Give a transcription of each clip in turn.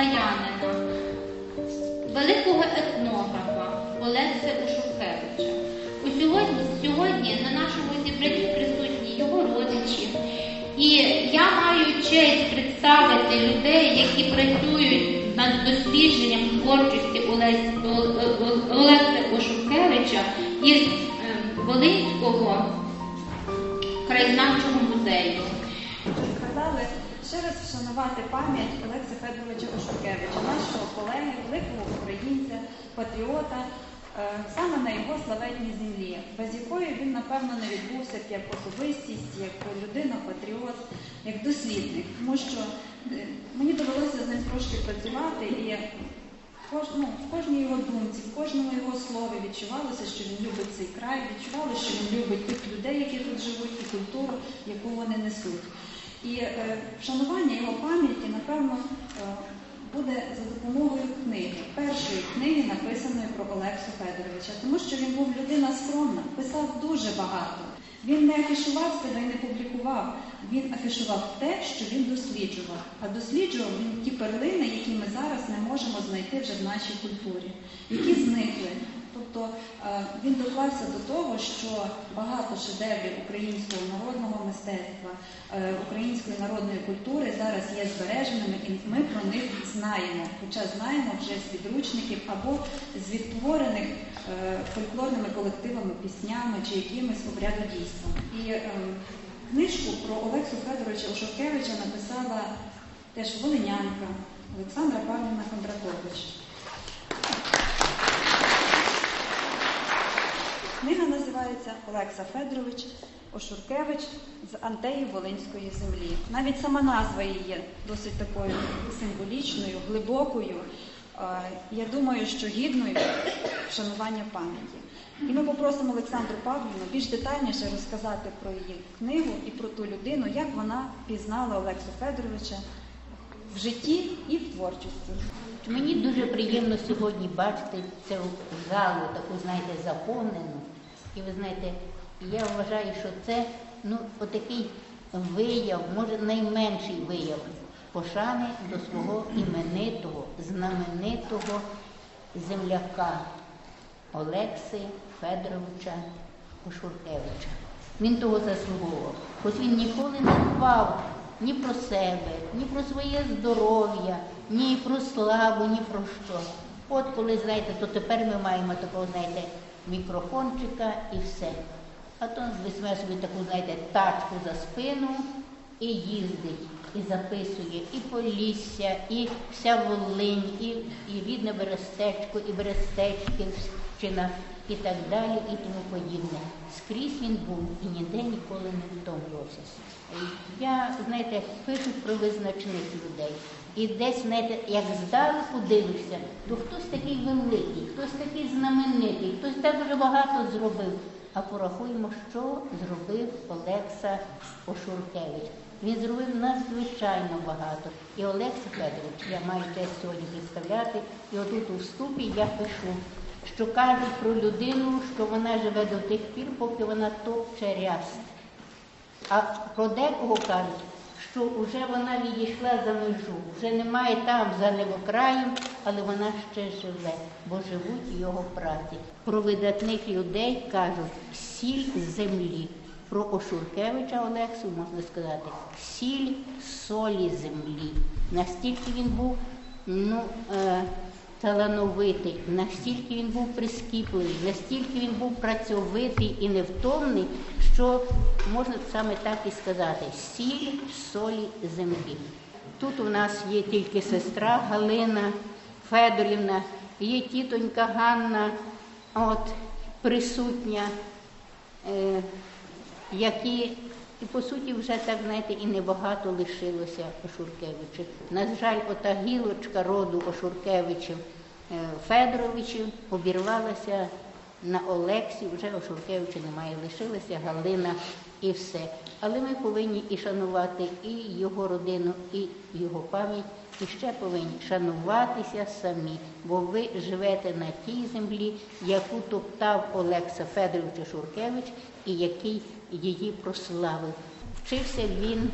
краянина, великого етнографа Олекси Ушухевича. У сьогодні, сьогодні на нашому зібранні присутні його родичі. І я маю честь представити людей, які працюють над дослідженням творчості Олекси Ошукевича із е, Волинського краєзнавчого музею. Сказали ще раз вшанувати пам'ять Олекса Федоровича Ошукевича, нашого колеги, великого українця, патріота, е, саме на його славетній землі, без якої він, напевно, не відбувся б як особистість, як людина, патріот, як дослідник. Тому що е, мені довелося з ним трошки працювати і ну, в кожній його думці, в кожному його слові відчувалося, що він любить цей край, відчувалося, що він любить тих людей, які тут живуть, і культуру, яку вони несуть. І е, вшанування його пам'яті, напевно, е, буде за допомогою книги, першої книги, написаної про Олексу Федоровича, тому що він був людина скромна, писав дуже багато. Він не афішував себе і не публікував. Він афішував те, що він досліджував. А досліджував він ті перлини, які ми зараз не можемо знайти вже в нашій культурі, які зникли. Тобто е, він доклався до того, що багато шедеврів українського народного мистецтва, е, української народної культури зараз є збереженими, і ми про них знаємо, хоча знаємо вже з підручників або з відтворених е, фольклорними колективами, піснями чи якимись обрядодійствами. І е, книжку про Олексу Федоровича Ошовкевича написала теж волинянка Олександра Павлівна Кондратович. Книга називається Олекса Федорович Ошуркевич з Антеї Волинської землі. Навіть сама назва її є досить такою символічною, глибокою. Е, Я думаю, що гідною вшанування пам'яті. І ми попросимо Олександру Павлівну більш детальніше розказати про її книгу і про ту людину, як вона пізнала Олексу Федоровича в житті і в творчості. Мені дуже приємно сьогодні бачити цю залу, таку, знаєте, заповнену. І ви знаєте, я вважаю, що це ну, отакий вияв, може найменший вияв пошани до свого іменитого, знаменитого земляка Олекси Федоровича Ошуркевича. Він того заслуговував. Хоч він ніколи не дбав ні про себе, ні про своє здоров'я, ні про славу, ні про що. От коли, знаєте, то тепер ми маємо такого, знаєте, мікрофончика і все. А то візьме собі таку, знаєте, тачку за спину і їздить, і записує і Полісся, і вся Волинь, і, і рідне Берестечко, і Берестечківщина, і так далі, і тому подібне. Скрізь він був і ніде ніколи не втомлювався. Я, знаєте, пишу про визначних людей. І десь, знаєте, як здалеку дивишся, то хтось такий великий, хтось такий знаменитий, хтось так дуже багато зробив. А порахуємо, що зробив Олекса Ошуркевич. Він зробив надзвичайно багато. І Олекса Федорович, я маю честь сьогодні представляти, і отут у вступі я пишу, що кажуть про людину, що вона живе до тих пір, поки вона топче ряст. А про декого кажуть, що вже вона відійшла за межу, вже немає там за небокраєм, але вона ще живе, бо живуть його праці. Про видатних людей кажуть сіль землі. Про Ошуркевича Олексу можна сказати сіль солі землі. Настільки він був ну, е, талановитий, настільки він був прискіпливий, настільки він був працьовитий і невтомний, що можна саме так і сказати: сіль солі землі. Тут у нас є тільки сестра Галина Федорівна, є тітонька Ганна, от, присутня, е, які, і по суті, вже так знаєте, і небагато лишилося Ошуркевичів. На жаль, ота гілочка роду Ошуркевичів е, Федоровичів обірвалася на Олексі, вже Ошуркевича немає, лишилася Галина і все. Але ми повинні і шанувати і його родину, і його пам'ять, і ще повинні шануватися самі, бо ви живете на тій землі, яку топтав Олекса Федорович Шуркевич і який її прославив. Вчився він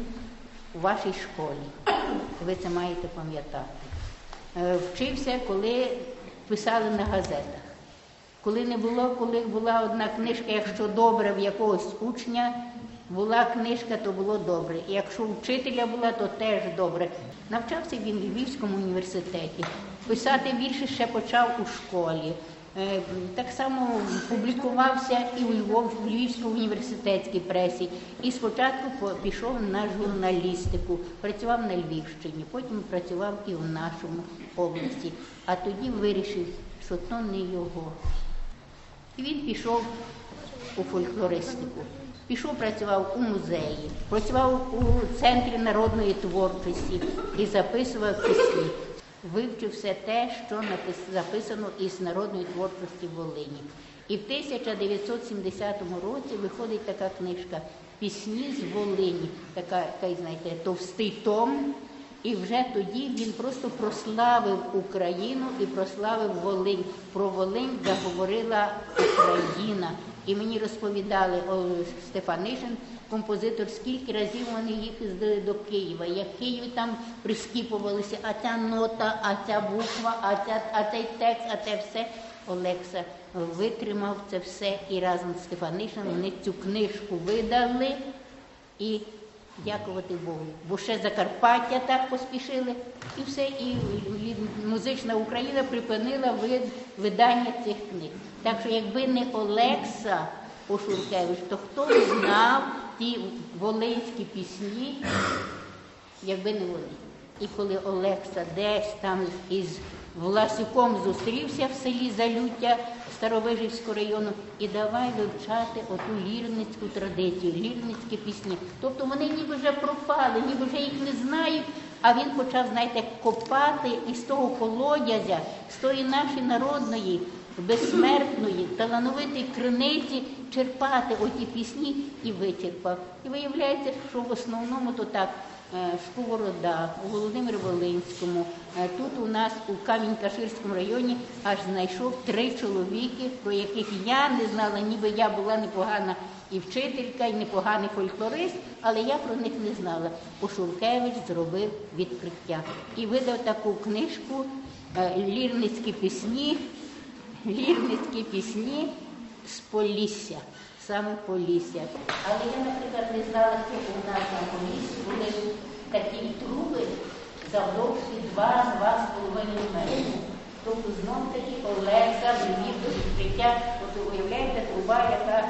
у вашій школі. Ви це маєте пам'ятати. е, вчився, коли писали на газетах. Коли не було, коли була одна книжка, якщо добре в якогось учня, була книжка, то було добре. І якщо вчителя була, то теж добре. Навчався він в Львівському університеті. Писати вірші ще почав у школі. Е, Так само публікувався і у Львов, в Львівській університетській пресі. І спочатку по- пішов на журналістику, працював на Львівщині, потім працював і в нашому області. А тоді вирішив, що то не його. І він пішов у фольклористику. Пішов, працював у музеї, працював у центрі народної творчості і записував пісні. Вивчив все те, що записано із народної творчості Волині. І в 1970 році виходить така книжка Пісні з Волині, така, знаєте, товстий том. І вже тоді він просто прославив Україну і прославив Волинь. Про Волинь заговорила Україна. І мені розповідали о, Стефанишин, композитор, скільки разів вони їхали до Києва, як Київ там прискіпувалися, а ця нота, а ця буква, а, ця, а цей текст, а це все. Олекса витримав це все і разом з Стефанишином вони цю книжку видали і дякувати Богу. Бо ще Закарпаття так поспішили, і все, і, музична Україна припинила вид, видання цих книг. Так що якби не Олекса Ошуркевич, то хто б знав ті волинські пісні, якби не вони. І коли Олекса десь там із Власюком зустрівся в селі Залюття Старовижівського району і давай вивчати оту лірницьку традицію, лірницькі пісні. Тобто вони ніби вже пропали, ніби вже їх не знають. А він почав, знаєте, копати із того колодязя, з тої нашої народної, безсмертної, талановитої криниці, черпати оті пісні і вичерпав. І виявляється, що в основному то так. Е, у Володимирі Волинському, е, тут у нас у Камінь-Каширському районі аж знайшов три чоловіки, про яких я не знала, ніби я була непогана і вчителька, і непоганий фольклорист, але я про них не знала. Ошуркевич зробив відкриття і видав таку книжку е, Лірницькі пісні, лірницькі пісні з Полісся, саме Полісся. Але я, наприклад, не знала, що у нас на Поліссі були такі труби завдовжки 2-2,5 метри. Тобто знов таки Олекса вивів до відкриття, от уявляєте, труба, яка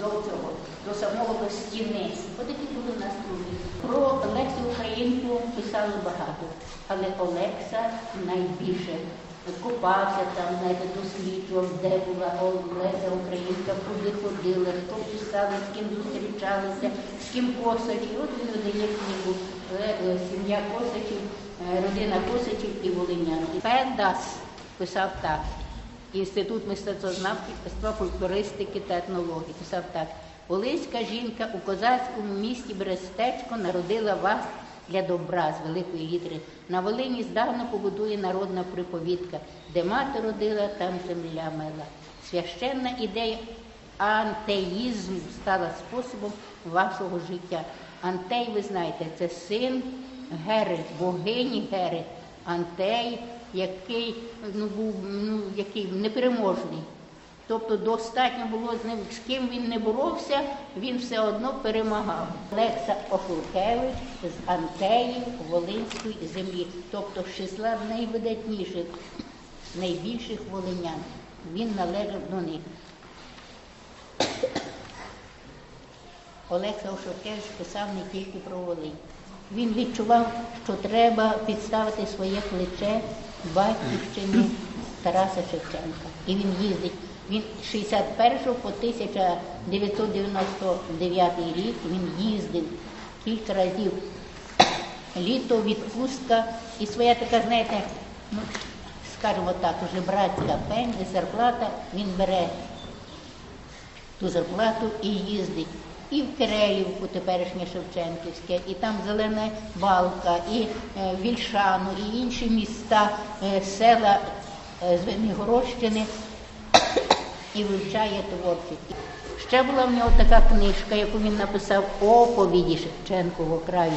до, цього, до самого до стіни. Отакі були у нас труби. Про Олексію Українку писали багато, але Олекса найбільше копався там, знаєте, досліджував, де була Олеся Українка, куди ходила, що писали, з ким зустрічалися, з ким косачі. От він видає книгу е, е, Сім'я Косачів, е, родина Косачів і Волинян. І Педас писав так. Інститут мистецтвознавства, фольклористики та етнології писав так. Волинська жінка у козацькому місті Берестечко народила вас для добра з великої літери. На Волині здавна побудує народна приповідка, де мати родила, там земля мила. Священна ідея антеїзму стала способом вашого життя. Антей, ви знаєте, це син Гери, богині Гери. Антей, який ну, був ну, який непереможний. Тобто достатньо було з ним, з ким він не боровся, він все одно перемагав. Лекса Ошуркевич з Антеї Волинської землі, тобто з числа найвидатніших, найбільших волинян. Він належав до них. Олекса Ошуркевич писав не тільки про Волинь. Він відчував, що треба підставити своє плече батьківщині Тараса Шевченка. І він їздить. Він з 61 по 1999 рік він їздив кілька разів. Літо, відпустка і своя така, знаєте, ну, скажімо так, уже братська пень, зарплата, він бере ту зарплату і їздить. І в Кирилівку, теперішнє Шевченківське, і там Зелена Балка, і е, Вільшану, і інші міста, е, села е, з Венігородщини і вивчає творчість. Ще була в нього така книжка, яку він написав оповіді Шевченкового краю.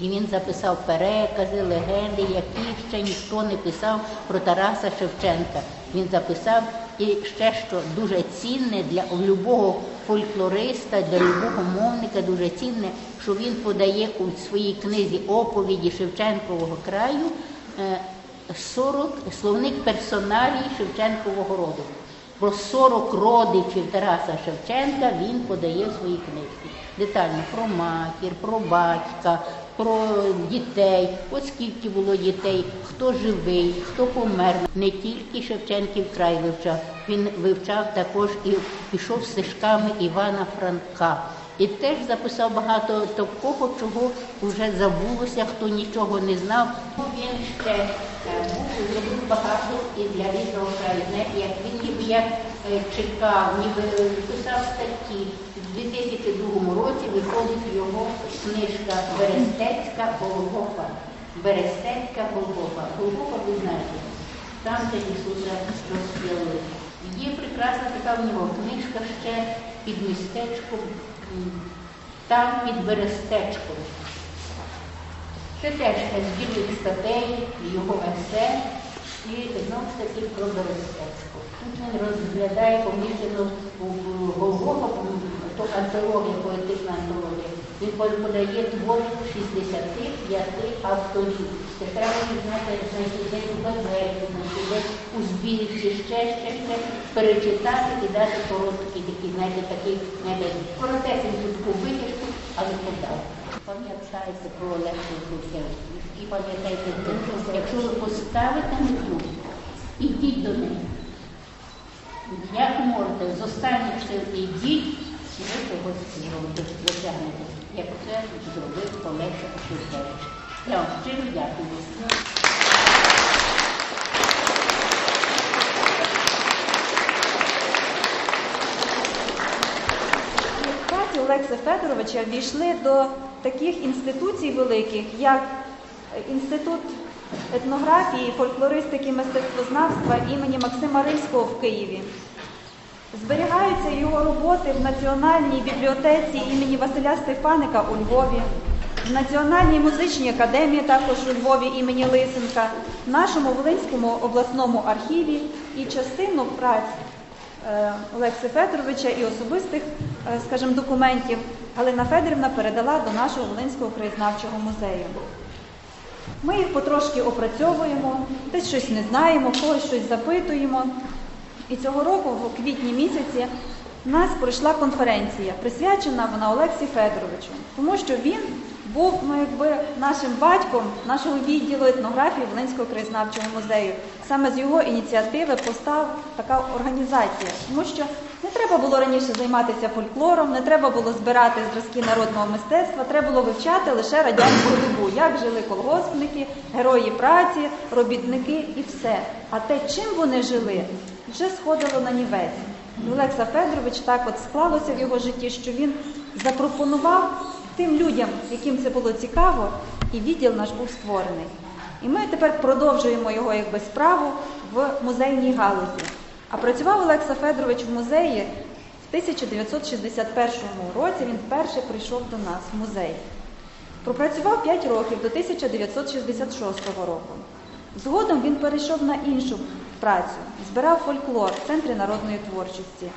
І він записав перекази, легенди, які ще ніхто не писав про Тараса Шевченка. Він записав і ще що дуже цінне для любого фольклориста, для любого мовника, дуже цінне, що він подає у своїй книзі оповіді Шевченкового краю е, 40 словник персоналій Шевченкового роду. Про 40 родичів Тараса Шевченка він подає в своїй книжці. Детально про матір, про батька, про дітей, от скільки було дітей, хто живий, хто помер. Не тільки Шевченків край вивчав, він вивчав також і пішов стежками Івана Франка. І теж записав багато такого, чого вже забулося, хто нічого не знав. Він ще е, був зробив багато і для рідного краю. Як він ніби як е, чекав, ніби писав статті. У 2002 році виходить його книжка Берестецька Голгофа. Берестецька Голгофа. Голгофа, ви знаєте, там, де Ісуса розп'яли. Є прекрасна така в нього книжка ще під містечком, там під Берестечком. Це теж збірник статей, його есе і знову ж таки про Берестечко. Тут він розглядає помічено Голгофа, то антологія, поетична антологія. Він подає твори 65 авторів. Це треба знати, десь у газеті, десь у збірці, ще, ще, ще, перечитати і дати короткі такі, знаєте, такі, знаєте, коротесеньку таку витяжку, але подав. Пам'ятайте про Олексію Грушевську і пам'ятайте, що якщо ви поставите мету, ідіть до неї. Як можете, з останніх сил ідіть, і ви зробите, досягнете, як це зробив Олеся Шухевич. Я вам щиро дякую. Праці Олекса Федоровича війшли до таких інституцій великих, як Інститут етнографії, фольклористики, мистецтвознавства імені Максима Рильського в Києві. Зберігаються його роботи в Національній бібліотеці імені Василя Стефаника у Львові, в Національній музичній академії також у Львові імені Лисенка, в нашому Волинському обласному архіві і частину праць е, Олекси Федоровича і особистих, е, скажімо, документів Галина Федорівна передала до нашого Волинського краєзнавчого музею. Ми їх потрошки опрацьовуємо, десь щось не знаємо, когось щось запитуємо. І цього року, в квітні місяці, у нас пройшла конференція, присвячена вона Олексі Федоровичу, тому що він був ну, якби, нашим батьком нашого відділу етнографії Волинського краєзнавчого музею. Саме з його ініціативи постав така організація, тому що не треба було раніше займатися фольклором, не треба було збирати зразки народного мистецтва, треба було вивчати лише радянську добу, як жили колгоспники, герої праці, робітники і все. А те, чим вони жили, вже сходило на нівець. Олекса Федорович так от склалося в його житті, що він запропонував тим людям, яким це було цікаво, і відділ наш був створений. І ми тепер продовжуємо його якби справу в музейній галузі. А працював Олекса Федорович в музеї в 1961 році. Він вперше прийшов до нас в музей. Пропрацював 5 років до 1966 року. Згодом він перейшов на іншу працю, збирав фольклор в центрі народної творчості.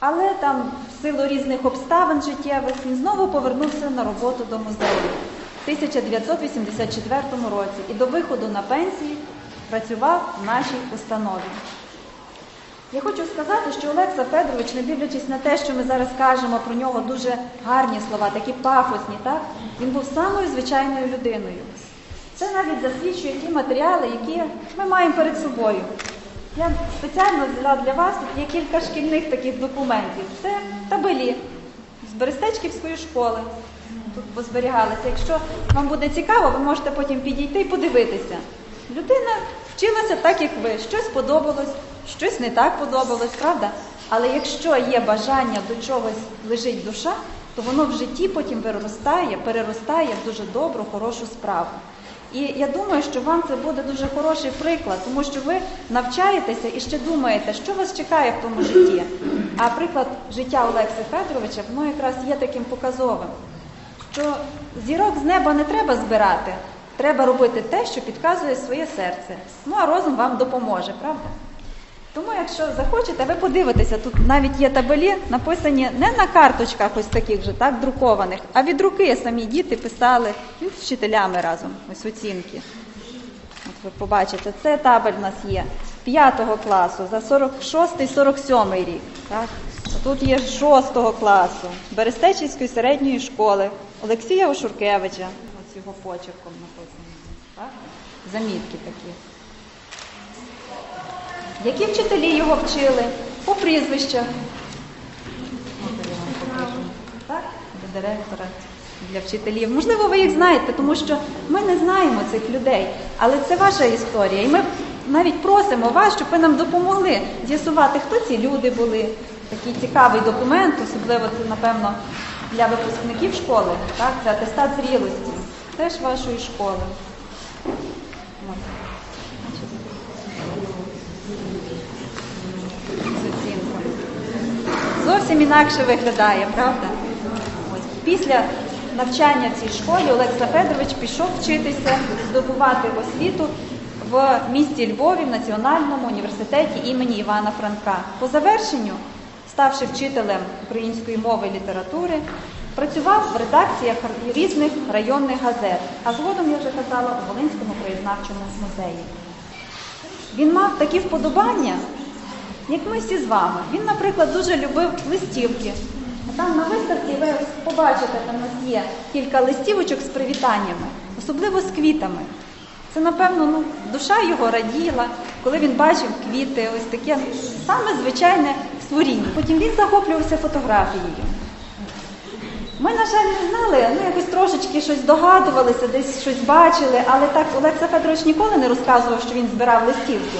Але там, в силу різних обставин життєвих, він знову повернувся на роботу до музею в 1984 році і до виходу на пенсії працював в нашій установі. Я хочу сказати, що Олекса Федорович, не дивлячись на те, що ми зараз кажемо про нього дуже гарні слова, такі пафосні, так? він був самою звичайною людиною. Це навіть засвідчує ті матеріали, які ми маємо перед собою. Я спеціально взяла для вас тут є кілька шкільних таких документів. Це табелі з Берестечківської школи. Тут позберігалися. Якщо вам буде цікаво, ви можете потім підійти і подивитися. Людина вчилася так, як ви. Щось подобалось, щось не так подобалось, правда? Але якщо є бажання до чогось лежить душа, то воно в житті потім виростає, переростає в дуже добру, хорошу справу. І я думаю, що вам це буде дуже хороший приклад, тому що ви навчаєтеся і ще думаєте, що вас чекає в тому житті. А приклад життя Олекси Федоровича, воно якраз є таким показовим. що зірок з неба не треба збирати, треба робити те, що підказує своє серце. Ну а розум вам допоможе, правда? Тому, якщо захочете, ви подивитеся, тут навіть є табелі, написані не на карточках ось таких же, так, друкованих, а від руки самі діти писали з вчителями разом, ось оцінки. От ви побачите, це табель у нас є 5 класу за 46-47 рік. Так? Тут є 6 класу Берестечівської середньої школи Олексія Ошуркевича. Ось його почерком написано. Так? Замітки такі. Які вчителі його вчили? По прізвищах. Так, до директора для вчителів. Можливо, ви їх знаєте, тому що ми не знаємо цих людей, але це ваша історія. І ми навіть просимо вас, щоб ви нам допомогли з'ясувати, хто ці люди були. Такий цікавий документ, особливо це, напевно, для випускників школи. Так, це атестат зрілості, теж вашої школи. От. з оцінками. Зовсім інакше виглядає, правда? Після навчання в цій школі Олекса Федорович пішов вчитися, здобувати освіту в місті Львові в Національному університеті імені Івана Франка. По завершенню, ставши вчителем української мови і літератури, працював в редакціях різних районних газет, а згодом, я вже казала, у Волинському краєзнавчому музеї. Він мав такі вподобання, як ми всі з вами. Він, наприклад, дуже любив листівки. Там на виставці ви побачите, там у нас є кілька листівочок з привітаннями, особливо з квітами. Це, напевно, ну, душа його раділа, коли він бачив квіти, ось таке саме звичайне створіння. Потім він захоплювався фотографією. Ми, на жаль, не знали, ну якось трошечки щось догадувалися, десь щось бачили, але так Олекса Федорович ніколи не розказував, що він збирав листівки.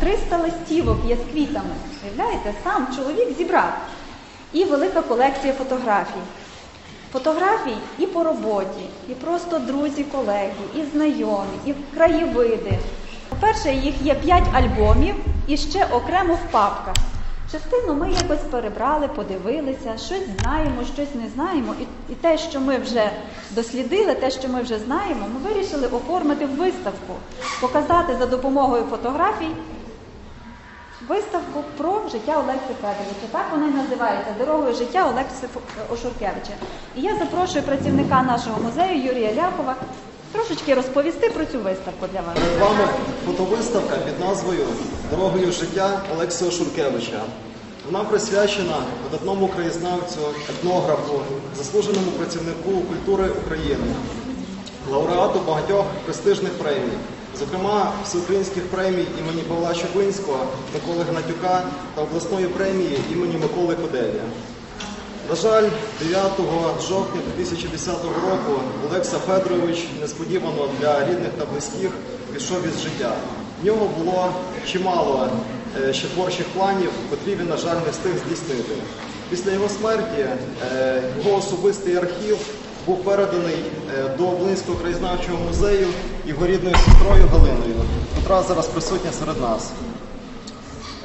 На 300 листівок є з квітами. Уявляєте, сам чоловік зібрав. І велика колекція фотографій. Фотографій і по роботі, і просто друзі, колеги, і знайомі, і краєвиди. По-перше, їх є 5 альбомів і ще окремо в папках. Частину ми якось перебрали, подивилися, щось знаємо, щось не знаємо. І, і те, що ми вже дослідили, те, що ми вже знаємо, ми вирішили оформити в виставку, показати за допомогою фотографій виставку про життя Олекси Федоровича. Так вона і називається Дорогою життя Олекси Фо- Ошуркевича. І я запрошую працівника нашого музею Юрія Ляхова трошечки розповісти про цю виставку для вас. Перед вами фотовиставка під назвою Дорогою життя Олексія Шуркевича. Вона присвячена видатному краєзнавцю, етнографу, заслуженому працівнику культури України, лауреату багатьох престижних премій, зокрема всеукраїнських премій імені Павла Чубинського, Миколи Гнатюка та обласної премії імені Миколи Коделя. На жаль, 9 жовтня 2010 року Олекса Федорович несподівано для рідних та близьких пішов із життя. В нього було чимало е, ще творчих планів, котрі він, на жаль, не встиг здійснити. Після його смерті е, його особистий архів був переданий е, до Волинського краєзнавчого музею його рідною сестрою Галиною, котра зараз присутня серед нас.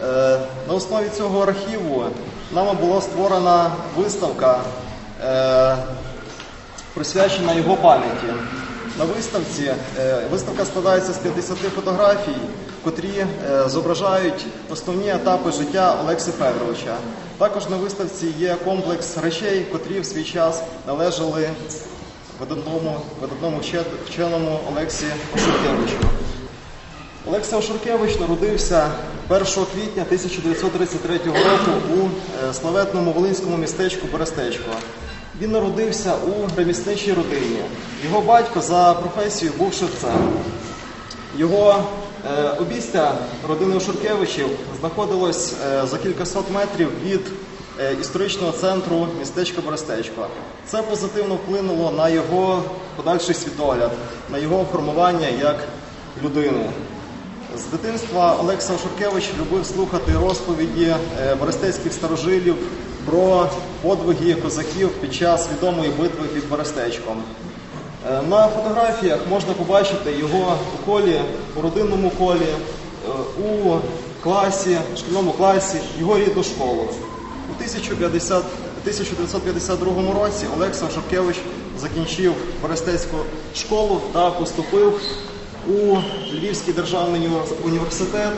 Е, На основі цього архіву нами була створена виставка, е, присвячена його пам'яті. На виставці е, виставка складається з 50 фотографій, котрі зображають основні етапи життя Олекси Федоровича. Також на виставці є комплекс речей, котрі в свій час належали видатному, видатному вченому Олексі Шуркевичу. Олексій Шуркевич народився 1 квітня 1933 року у е, славетному волинському містечку Берестечко. Він народився у ремісничій родині. Його батько за професією був шевцем. Його е, обістя родини Шуркевичів знаходилось е, за кількасот метрів від історичного центру містечка Берестечко. Це позитивно вплинуло на його подальший світогляд, на його формування як людини. З дитинства Олекса Шуркевич любив слухати розповіді е, берестейських старожилів про подвиги козаків під час відомої битви під Берестечком. Е, На фотографіях можна побачити його у колі, у родинному колі, е, у класі, шкільному класі, його рідну школу. У 1050 1952 році Олекса Шуркевич закінчив Берестецьку школу та поступив у Львівський державний університет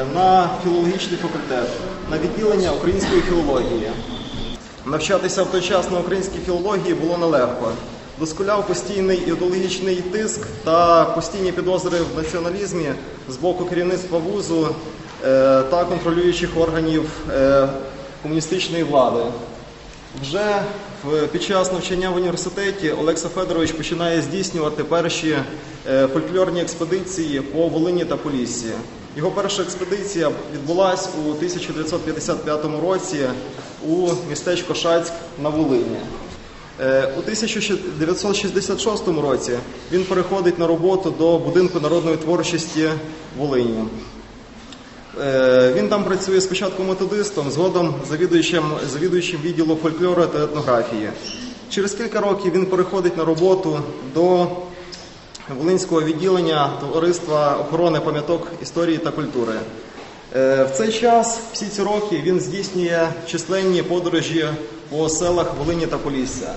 е, на філологічний факультет на відділення української філології. Навчатися в той час на українській філології було нелегко. Доскуляв постійний ідеологічний тиск та постійні підозри в націоналізмі з боку керівництва вузу е, та контролюючих органів е, комуністичної влади. Вже під час навчання в університеті Олекса Федорович починає здійснювати перші е, фольклорні експедиції по Волині та Поліссі. Його перша експедиція відбулась у 1955 році у містечко Шацьк на Волині. Е, У 1966 році він переходить на роботу до будинку народної творчості Волині. Е, Він там працює спочатку методистом, згодом завідуючим, завідуючим відділу фольклору та етнографії. Через кілька років він переходить на роботу до Волинського відділення Товариства охорони пам'яток історії та культури. Е, В цей час, всі ці роки, він здійснює численні подорожі по селах Волині та Полісся.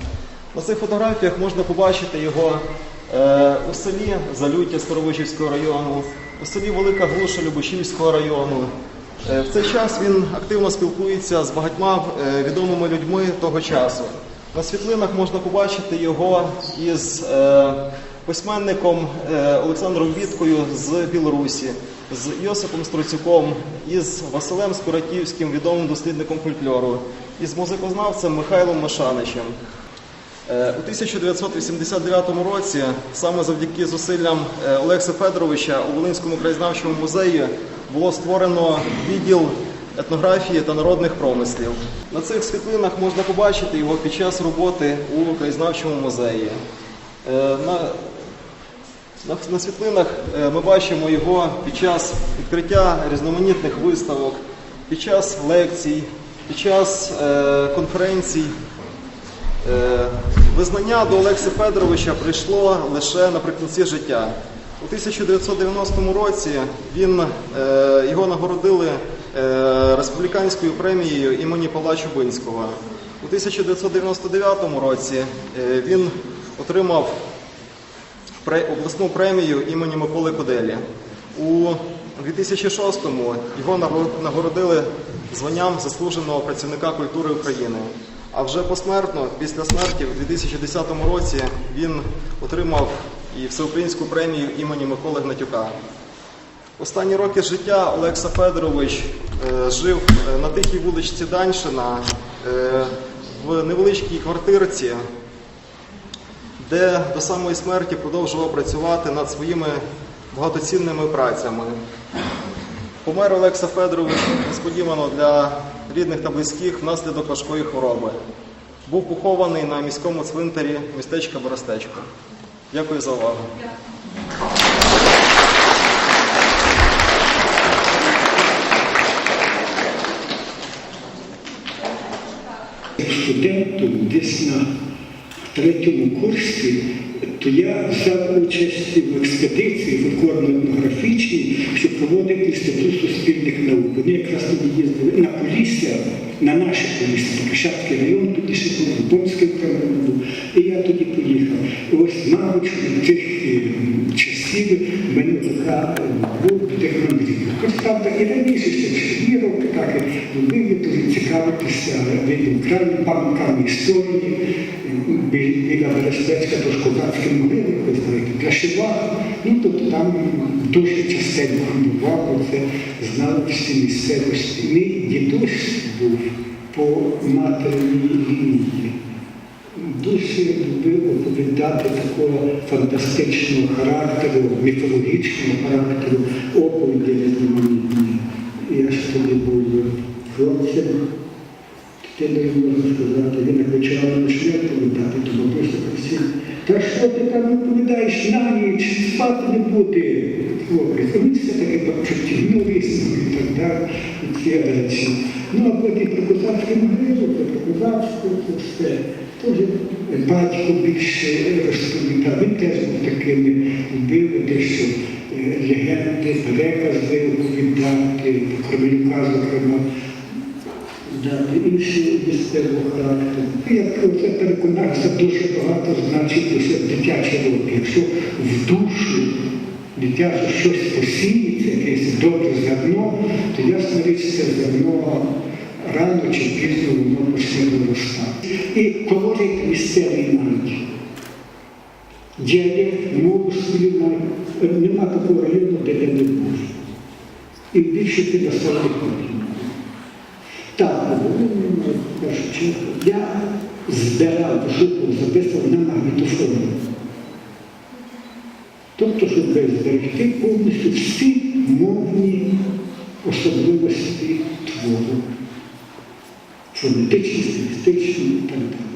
На цих фотографіях можна побачити його е, у селі Залюття Старовижівського району, у селі Велика Глуша Любошівського району. Е, В цей час він активно спілкується з багатьма е, відомими людьми того часу. На світлинах можна побачити його із е, письменником Олександром Віткою з Білорусі, з Йосипом Строцюком, із Василем Скуратівським, відомим дослідником фольклору, із музикознавцем Михайлом Машаничем. Е, У 1989 році, саме завдяки зусиллям е, Олекса Федоровича у Волинському краєзнавчому музеї було створено відділ етнографії та народних промислів. На цих світлинах можна побачити його під час роботи у краєзнавчому музеї. Е, На, на, на світлинах ми бачимо його під час відкриття різноманітних виставок, під час лекцій, під час е, конференцій. Е, Визнання до Олекси Федоровича прийшло лише наприкінці життя. У 1990 році він, е, його нагородили е, республіканською премією імені Павла Чубинського. У 1999 році він отримав обласну премію імені Миколи Коделі. У 2006-му його нагородили званням заслуженого працівника культури України. А вже посмертно, після смерті, у 2010 році він отримав і всеукраїнську премію імені Миколи Гнатюка. Останні роки життя Олекса Федорович е, жив е, на тихій вуличці Даньшина е, в невеличкій квартирці, де до самої смерті продовжував працювати над своїми багатоцінними працями. Помер Олекса Федорович несподівано для рідних та близьких внаслідок важкої хвороби. Був похований на міському цвинтарі містечка Боростечко. Дякую за увагу. студентом десь на третьому курсі, то я взяв участь в експедиції фольклорно-етнографічній, що проводив Інститут суспільних наук. Вони якраз тоді їздили на Полісся, на наше Полісся, Покашацький район, тоді ще був Бомський був. І я тоді поїхав. Ось, мабуть, тих е, часів мене така е, правда, і раніше ще ці роки так любив я дуже цікавитися від України, пам'ятками історії, біля Берестецька, тож козацькі могили, для Шива. Ну, тобто там дуже частенько бував, це знали всі місцевості. Мій дідусь був по материній лінії. Дуже любив оповідати такого фантастичного характеру, міфологічного характеру, оповіді різноманітні. Я ж тоді був хлопцем, дитиною можна сказати, він як вечорами почне оповідати, то бабуся просить, та що ти там оповідаєш на ніч, спати не буде. Хлопець, він все-таки почуттів, ну висновки і так далі, і ці речі. Ну, а потім про козацьке могилу, про козацьку, це все. Тож батько більше розповідав, він теж був такими любив дещо е, легенди, перекази оповідати, Кремлюка, зокрема. Дати інші місцевого характеру. Я про це переконався дуже багато значить лише дитячі роки. Якщо в душу дитяче щось посіється, якесь добре зерно, то ясна річ це зерно рано чи пізно воно почне виростати. І колорит місцевий навіть. Діалект, мову навіть. Нема такого району, де я не був. І більше ти населених пунктів. Так, ну, першу чергу, я збирав шутку, записував на магнітофон. Тобто, щоб зберегти повністю всі мовні особливості твору, фонетичні, стилістичні і так далі.